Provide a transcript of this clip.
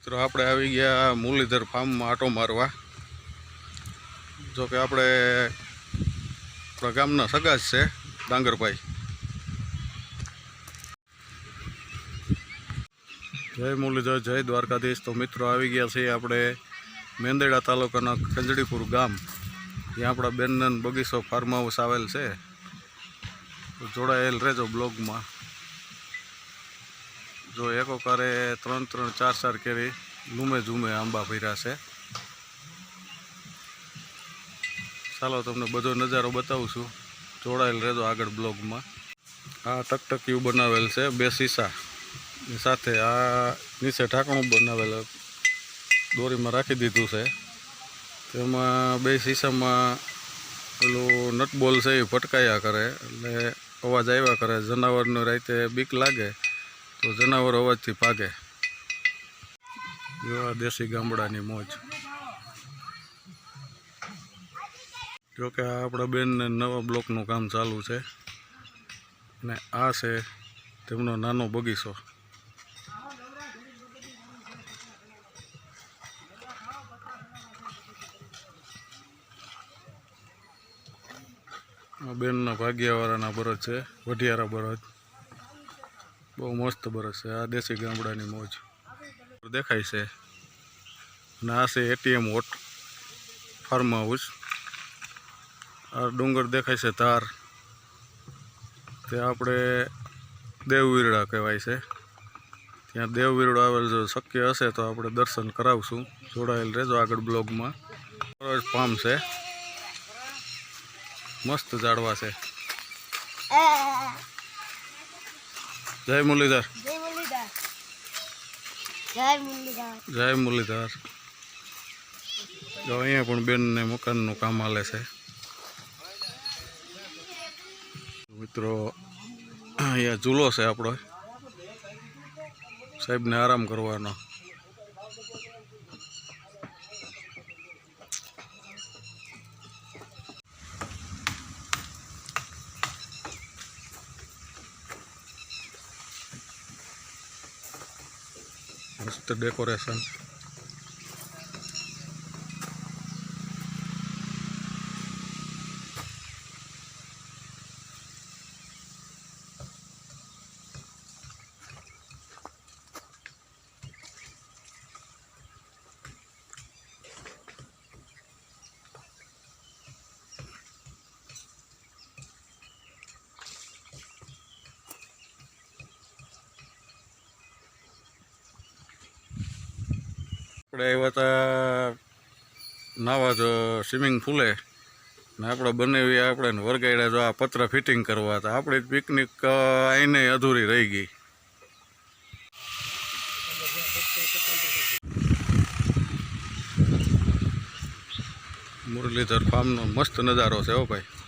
મિત્રો, આપણે આવી ગયા મુરલીધર ફાર્મમાં આટો મારવા. જો કે આપણે આપણા ગામના સગા જ છે, ડાંગરભાઈ. જય મુરલીધર, જય દ્વારકાધીશ. તો મિત્રો, આવી ગયા છીએ આપણે મેંદેડા તાલુકાના ખંજડીપુર ગામ. ત્યાં આપણા બેનન બગીચો ફાર્મ હાઉસ આવેલ છે. જોડાયેલ રહેજો બ્લોગમાં. જો એકોકારે ત્રણ ત્રણ, ચાર ચાર કેરી લૂમે ઝૂમે આંબા ભર્યા છે. ચાલો તમને બધો નજારો બતાવું છું. જોડાયેલ રહેજો આગળ બ્લોગમાં. આ ટકટકિયું બનાવેલ છે બે સીસા સાથે આ નીચે ઢાંકણું બનાવેલ દોરીમાં રાખી દીધું છે. તેમાં બે સીસામાં પેલું નટબોલ છે એ ફટકાયા કરે, એટલે અવાજ આવ્યા કરે. જનાવરનો રાતે બીક લાગે. તો જનાવર અવાજથી પાકે એવા દેશી ગામડાની મોજ. જોકે આ આપણા બેનને નવા બ્લોકનું કામ ચાલુ છે. અને આ છે તેમનો નાનો બગીચો. બેનના ભાગ્યાવાળાના બરજ છે, વઢિયારા બરજ. બહુ મસ્ત બરસ છે. આ દેશી ગામડાની મોજ. દેખાય છે. અને આ છે એટીએમ હોટ ફાર્મ હાઉસ આ ડુંગર દેખાય છે ધાર. તે આપણે દેવવીરડા કહેવાય છે. ત્યાં દેવવીરડો આવેલ જો શક્ય હશે તો આપણે દર્શન કરાવશું. જોડાયેલ રહેજો આગળ બ્લોગમાં. ફાર્મ છે. મસ્ત ઝાડવા છે. જય મુરલીધર. જય મુરલીધર. જો અહીંયા પણ બેનને મકાનનું કામ હાલે છે. મિત્રો અહીંયા ઝૂલો છે આપણો. સાહેબને આરામ કરવાનો. મસ્ત ડેકોરેશન આપણે આવ્યા હતા નાવા જો સ્વિમિંગ પુલે. ને આપણે બનાવી આપણે વરગાડ્યા જો આ પત્ર ફિટિંગ કરવા હતા. આપણી પિકનિક આઈને અધૂરી રહી ગઈ. મુરલીધર ફાર્મનો મસ્ત નજારો છે હો ભાઈ.